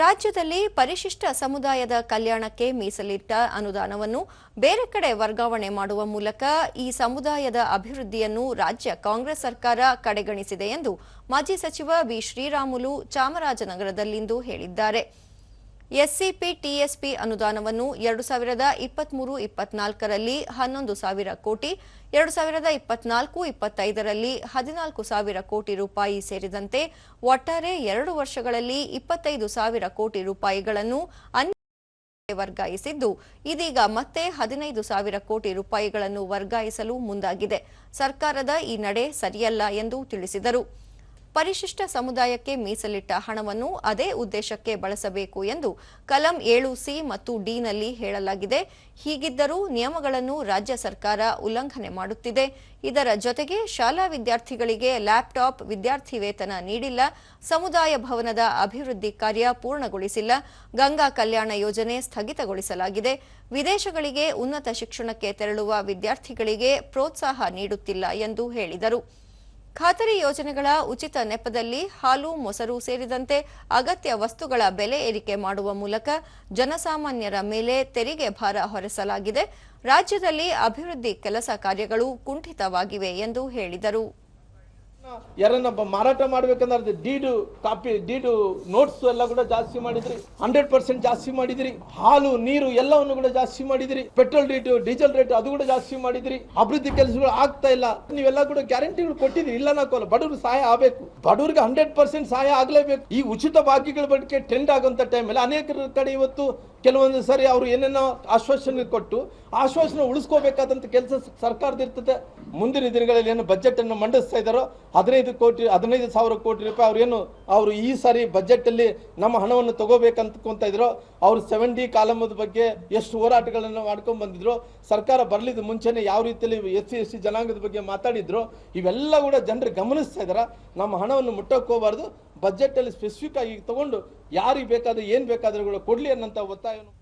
ರಾಜ್ಯದಲ್ಲಿ ಪರಿಶಿಷ್ಟ ಸಮುದಾಯದ ಕಲ್ಯಾಣಕ್ಕೆ ಮೀಸಲಿಟ್ಟ ಅನುದಾನವನ್ನು ಬೇರೆ ಕಡೆ ವರ್ಗಾವಣೆ ಮಾಡುವ ಮೂಲಕ ಈ ಸಮುದಾಯದ ಅಭಿವೃದ್ಧಿಯನ್ನು ರಾಜ್ಯ ಕಾಂಗ್ರೆಸ್ ಸರ್ಕಾರ ಕಡೆಗಣಿಸಿದೆ ಎಂದು ಮಾಜಿ ಸಚಿವ ಬಿ ಶ್ರೀರಾಮುಲು ಚಾಮರಾಜನಗರದಲ್ಲಿಂದು ಹೇಳಿದ್ದಾರೆ. ಎಸ್ಸಿಪಿ ಟಿಎಸ್ಪಿ ಅನುದಾನವನ್ನು ಎರಡು ಸಾವಿರದ ಇಪ್ಪತ್ಮೂರು ಇಪ್ಪತ್ನಾಲ್ಕರಲ್ಲಿ ಹನ್ನೊಂದು ಸಾವಿರ ಕೋಟಿ, ಎರಡು ಸಾವಿರದ ಇಪ್ಪತ್ನಾಲ್ಕು ಇಪ್ಪತ್ತೈದರಲ್ಲಿ ಹದಿನಾಲ್ಕು ಸಾವಿರ ಕೋಟಿ ರೂಪಾಯಿ ಸೇರಿದಂತೆ ಒಟ್ಟಾರೆ ಎರಡು ವರ್ಷಗಳಲ್ಲಿ ಇಪ್ಪತ್ತೈದು ಸಾವಿರ ಕೋಟಿ ರೂಪಾಯಿಗಳನ್ನು ಅನ್ಯ ವರ್ಗಾಯಿಸಿದ್ದು. ಇದೀಗ ಮತ್ತೆ ಹದಿನೈದು ಸಾವಿರ ಕೋಟಿ ರೂಪಾಯಿಗಳನ್ನು ವರ್ಗಾಯಿಸಲು ಮುಂದಾಗಿದೆ. ಸರ್ಕಾರದ ಈ ನಡೆ ಸರಿಯಲ್ಲ ಎಂದು ತಿಳಿಸಿದರು. ಪರಿಶಿಷ್ಟ ಸಮುದಾಯಕ್ಕೆ ಮೀಸಲಿಟ್ಟ ಹಣವನ್ನು ಅದೇ ಉದ್ದೇಶಕ್ಕೆ ಬಳಸಬೇಕು ಎಂದು ಕಲಂ ಏಳು ಸಿ ಮತ್ತು ಡಿನಲ್ಲಿ ಹೇಳಲಾಗಿದೆ. ಹೀಗಿದ್ದರೂ ನಿಯಮಗಳನ್ನು ರಾಜ್ಯ ಸರ್ಕಾರ ಉಲ್ಲಂಘನೆ ಮಾಡುತ್ತಿದೆ. ಇದರ ಜೊತೆಗೆ ಶಾಲಾ ವಿದ್ಯಾರ್ಥಿಗಳಿಗೆ ಲ್ಯಾಪ್ಟಾಪ್ ವಿದ್ಯಾರ್ಥಿ ವೇತನ ನೀಡಿಲ್ಲ. ಸಮುದಾಯ ಭವನದ ಅಭಿವೃದ್ಧಿ ಕಾರ್ಯ ಪೂರ್ಣಗೊಳಿಸಿಲ್ಲ. ಗಂಗಾ ಕಲ್ಯಾಣ ಯೋಜನೆ ಸ್ಥಗಿತಗೊಳಿಸಲಾಗಿದೆ. ವಿದೇಶಗಳಿಗೆ ಉನ್ನತ ಶಿಕ್ಷಣಕ್ಕೆ ತೆರಳುವ ವಿದ್ಯಾರ್ಥಿಗಳಿಗೆ ಪ್ರೋತ್ಸಾಹ ನೀಡುತ್ತಿಲ್ಲ ಎಂದು ಹೇಳಿದರು. ಖಾತರಿ ಯೋಜನೆಗಳ ಉಚಿತ ನೆಪದಲ್ಲಿ ಹಾಲು, ಮೊಸರು ಸೇರಿದಂತೆ ಅಗತ್ಯ ವಸ್ತುಗಳ ಬೆಲೆ ಏರಿಕೆ ಮಾಡುವ ಮೂಲಕ ಜನಸಾಮಾನ್ಯರ ಮೇಲೆ ತೆರಿಗೆ ಭಾರ ಹೊರಿಸಲಾಗಿದೆ. ರಾಜ್ಯದಲ್ಲಿ ಅಭಿವೃದ್ಧಿ ಕೆಲಸ ಕಾರ್ಯಗಳು ಕುಂಠಿತವಾಗಿವೆ ಎಂದು ಹೇಳಿದರು. ಯಾರನ್ನ ಬ- ಮಾರಾಟ ಮಾಡ್ಬೇಕಂದ್ರೆ ಡೀಡು ಕಾಪಿ, ಡೀಡು ನೋಟ್ಸ್ ಎಲ್ಲ ಕೂಡ ಜಾಸ್ತಿ ಮಾಡಿದ್ರಿ. ಹಂಡ್ರೆಡ್ ಪರ್ಸೆಂಟ್ ಜಾಸ್ತಿ ಮಾಡಿದ್ರಿ. ಹಾಲು, ನೀರು ಎಲ್ಲವನ್ನು ಕೂಡ ಜಾಸ್ತಿ ಮಾಡಿದ್ರಿ. ಪೆಟ್ರೋಲ್ ರೇಟ್ ಡೀಸೆಲ್ ರೇಟ್ ಅದು ಕೂಡ ಜಾಸ್ತಿ ಮಾಡಿದ್ರಿ. ಅಭಿವೃದ್ಧಿ ಕೆಲಸಗಳು ಆಗ್ತಾ ಇಲ್ಲ. ನೀವೆಲ್ಲ ಕೂಡ ಗ್ಯಾರಂಟಿಗಳು ಕೊಟ್ಟಿದ್ರಿ ಇಲ್ಲ ನಾಕೋಲ್ಲ ಬಡವರು ಸಹಾಯ ಆಗಬೇಕು. ಬಡವರಿಗೆ ಹಂಡ್ರೆಡ್ ಪರ್ಸೆಂಟ್ ಸಹಾಯ ಆಗಲೇಬೇಕು. ಈ ಉಚಿತ ಬಾಕಿಗಳ ಬಗ್ಗೆ ಟ್ರೆಂಡ್ ಆಗುವಂತ ಟೈಮಲ್ಲಿ ಅನೇಕರ ಕಡೆ ಇವತ್ತು ಕೆಲವೊಂದು ಸರಿ ಅವರು ಏನೇನೋ ಆಶ್ವಾಸನೆ ಕೊಟ್ಟು, ಆಶ್ವಾಸನೆ ಉಳಿಸ್ಕೋಬೇಕಾದಂತ ಕೆಲಸ ಸರ್ಕಾರದ ಇರ್ತದೆ. ಮುಂದಿನ ದಿನಗಳಲ್ಲಿ ಏನು ಬಜೆಟ್ ಅನ್ನು ಮಂಡಿಸ್ತಾ ಇದ್ದಾರೋ, ಹದಿನೈದು ಕೋಟಿ, ಹದಿನೈದು ಸಾವಿರ ಕೋಟಿ ರೂಪಾಯಿ ಅವ್ರು ಏನು, ಅವರು ಈ ಸಾರಿ ಬಜೆಟ್ ಅಲ್ಲಿ ನಮ್ಮ ಹಣವನ್ನು ತಗೋಬೇಕಂತ ಇದ್ರು, ಅವ್ರು ಸೆವೆನ್ ಡಿ ಕಾಲಮದ ಬಗ್ಗೆ ಎಷ್ಟು ಹೋರಾಟಗಳನ್ನು ಮಾಡ್ಕೊಂಡ್ ಬಂದಿದ್ರು, ಸರ್ಕಾರ ಬರ್ಲಿದ ಮುಂಚೆನೆ ಯಾವ ರೀತಿಯಲ್ಲಿ ಎಸ್ ಸಿ ಎಸ್ ಸಿ ಜನಾಂಗದ ಬಗ್ಗೆ ಮಾತಾಡಿದ್ರು, ಇವೆಲ್ಲ ಕೂಡ ಜನರು ಗಮನಿಸ್ತಾ ಇದಾರ ನಮ್ಮ ಹಣವನ್ನು ಮುಟ್ಟಕ್ಕೆ ಹೋಗಬಾರ್ದು. ಬಜೆಟ್ ಅಲ್ಲಿ ಸ್ಪೆಸಿಫಿಕ್ ಆಗಿ ತಗೊಂಡು, ಯಾರಿಗೆ ಬೇಕಾದ್ರೆ ಏನ್ ಬೇಕಾದ್ರೂ ಕೂಡ ಕೊಡ್ಲಿ botar eu não